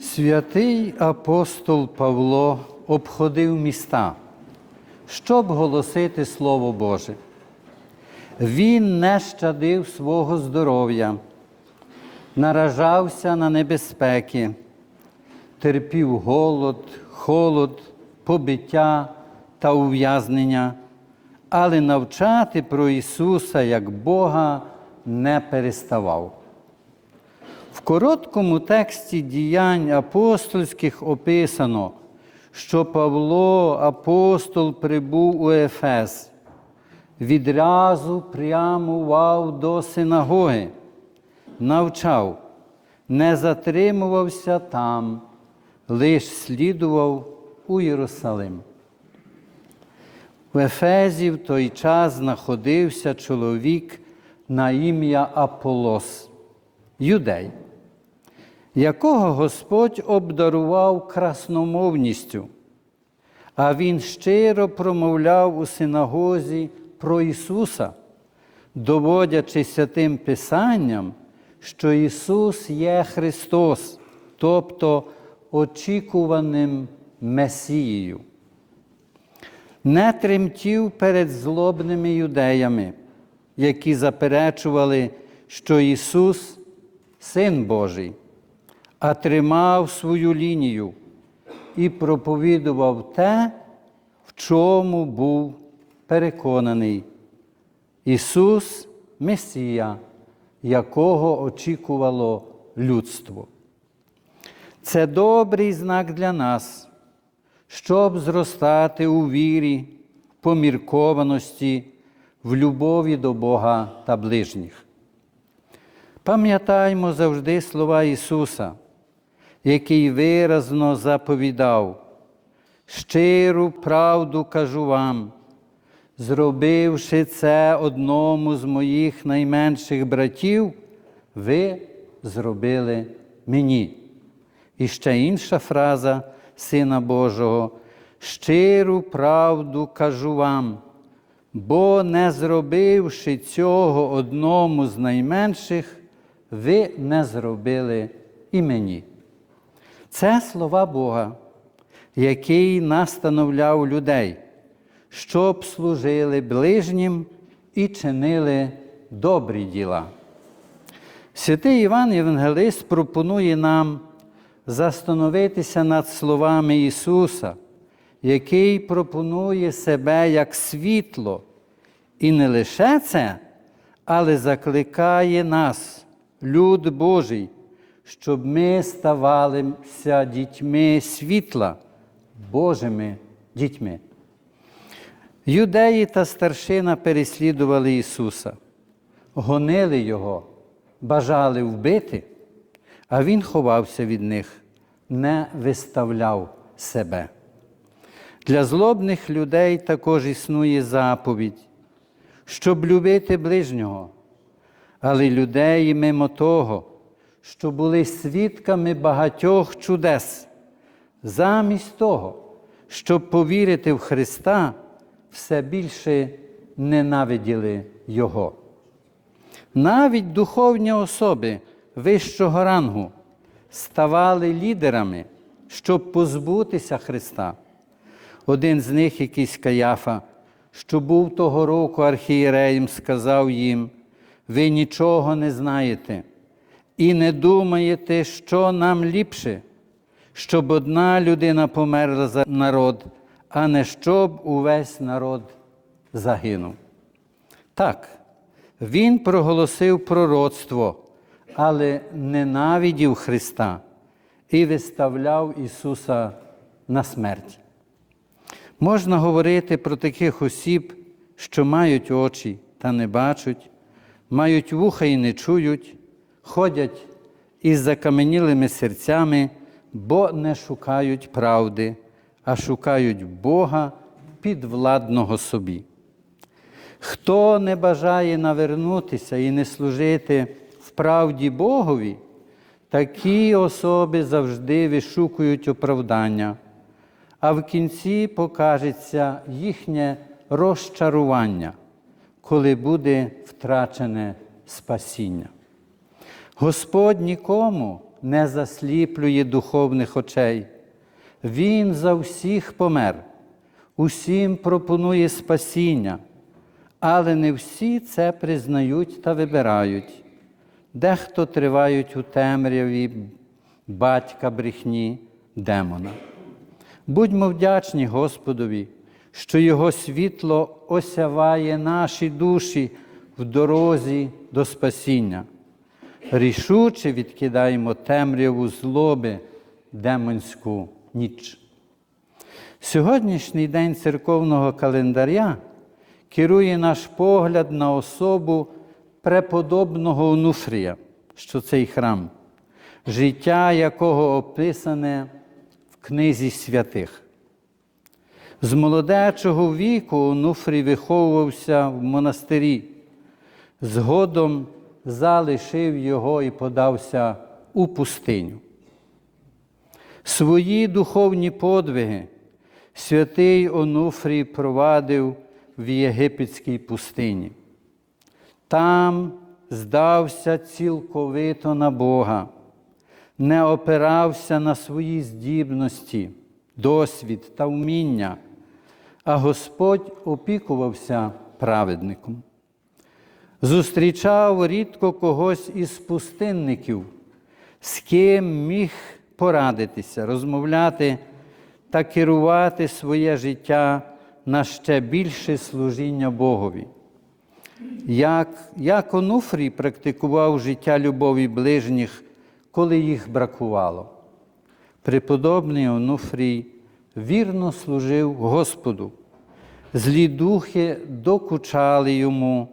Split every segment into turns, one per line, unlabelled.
Святий апостол Павло обходив міста, щоб голосити Слово Боже. Він не щадив свого здоров'я, наражався на небезпеки, терпів голод, холод, побиття та ув'язнення, але навчати про Ісуса як Бога не переставав. В короткому тексті діянь апостольських описано, що Павло, апостол, прибув у Ефес, відразу прямував до синагоги, навчав, не затримувався там, лиш слідував у Єрусалим. В Ефезі в той час знаходився чоловік на ім'я Аполос, юдей, якого Господь обдарував красномовністю, а він щиро промовляв у синагозі про Ісуса, доводячи святим Писанням, що Ісус є Христос, тобто очікуваним Месією. Не тремтів перед злобними юдеями, які заперечували, що Ісус Син Божий, а тримав свою лінію і проповідував те, в чому був переконаний. Ісус Месія, якого очікувало людство. Це добрий знак для нас щоб зростати у вірі, поміркованості, в любові до Бога та ближніх. Пам'ятаймо завжди слова Ісуса, який виразно заповідав, щиру правду кажу вам, зробивши це одному з моїх найменших братів, ви зробили мені. І ще інша фраза Сина Божого, щиру правду кажу вам, бо не зробивши цього одному з найменших, ви не зробили і мені. Це слова Бога, який настановляв людей, щоб служили ближнім і чинили добрі діла. Святий Іван Євангелист пропонує нам застановитися над словами Ісуса, який пропонує себе як світло, і не лише це, але закликає нас, люд Божий, щоб ми ставалися дітьми світла, Божими дітьми. Юдеї та старшина переслідували Ісуса, гонили Його, бажали вбити а він ховався від них, не виставляв себе. Для злобних людей також існує заповідь, щоб любити ближнього, але людей мимо того, що були свідками багатьох чудес, замість того, щоб повірити в Христа, все більше ненавиділи Його. Навіть духовні особи вищого рангу ставали лідерами, щоб позбутися Христа. Один з них, якийсь Каяфа, що був того року архієреєм, сказав їм: ви нічого не знаєте і не думаєте, що нам ліпше, щоб одна людина померла за народ, а не щоб увесь народ загинув. Так, він проголосив пророцтво але ненавидів Христа і виставляв Ісуса на смерть. Можна говорити про таких осіб, що мають очі та не бачать, мають вуха і не чують, ходять із закаменілими серцями, бо не шукають правди, а шукають Бога підвладного собі. Хто не бажає навернутися і не служити в правді Богові, такі особи завжди вишукують оправдання, а в кінці покажеться їхнє розчарування, коли буде втрачене спасіння. Господь нікому не засліплює духовних очей. Він за всіх помер, усім пропонує спасіння, але не всі це признають та вибирають. Дехто тривають у темряві батька брехні, демона. Будьмо вдячні Господові, що Його світло осяває наші душі в дорозі до спасіння. Рішуче відкидаємо темряву злоби, демонську ніч. Сьогоднішній день церковного календаря керує наш погляд на особу преподобного Онуфрія, що цей храм, життя якого описане в книзі святих. З молодечого віку Онуфрій виховувався в монастирі, згодом залишив його і подався у пустиню. Свої духовні подвиги святий Онуфрій провадив в єгипетській пустині. Там здався цілковито на Бога, не опирався на свої здібності, досвід та вміння, а Господь опікувався праведником. Зустрічав рідко когось із пустинників, з ким міг порадитися, розмовляти та керувати своє життя на ще більше служіння Богові. Як, як Онуфрій практикував життя любові ближніх, коли їх бракувало. Преподобний Онуфрій вірно служив Господу. Злі духи докучали йому,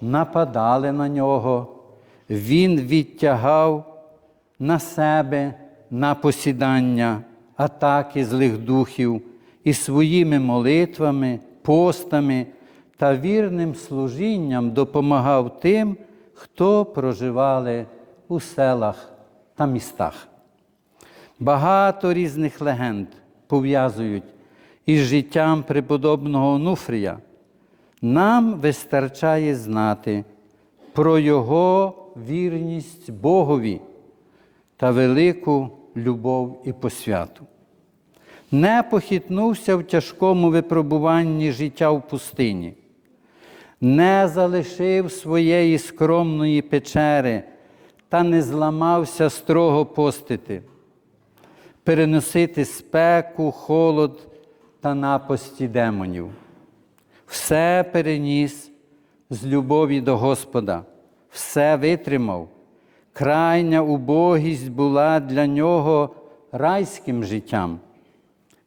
нападали на нього, він відтягав на себе на посідання атаки злих духів і своїми молитвами, постами та вірним служінням допомагав тим, хто проживали у селах та містах. Багато різних легенд пов'язують із життям преподобного Онуфрія. Нам вистачає знати про його вірність Богові та велику любов і посвяту. Не похитнувся в тяжкому випробуванні життя в пустині, не залишив своєї скромної печери та не зламався строго постити, переносити спеку, холод та напасті демонів. Все переніс з любові до Господа, все витримав. Крайня убогість була для нього райським життям.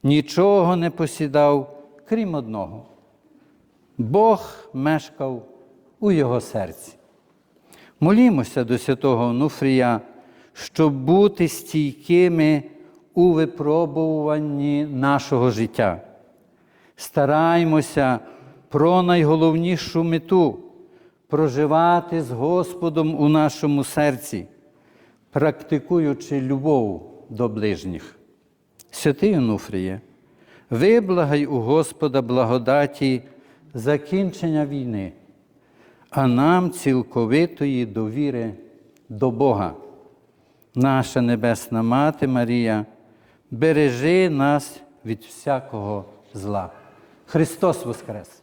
Нічого не посідав, крім одного. Бог мешкав у його серці. Молімося до святого Онуфрія, щоб бути стійкими у випробуванні нашого життя. Стараймося про найголовнішу мету проживати з Господом у нашому серці, практикуючи любов до ближніх. Святий Онуфріє, виблагай у Господа благодаті закінчення війни, а нам цілковитої довіри до Бога. Наша Небесна Мати Марія, бережи нас від всякого зла. Христос Воскрес!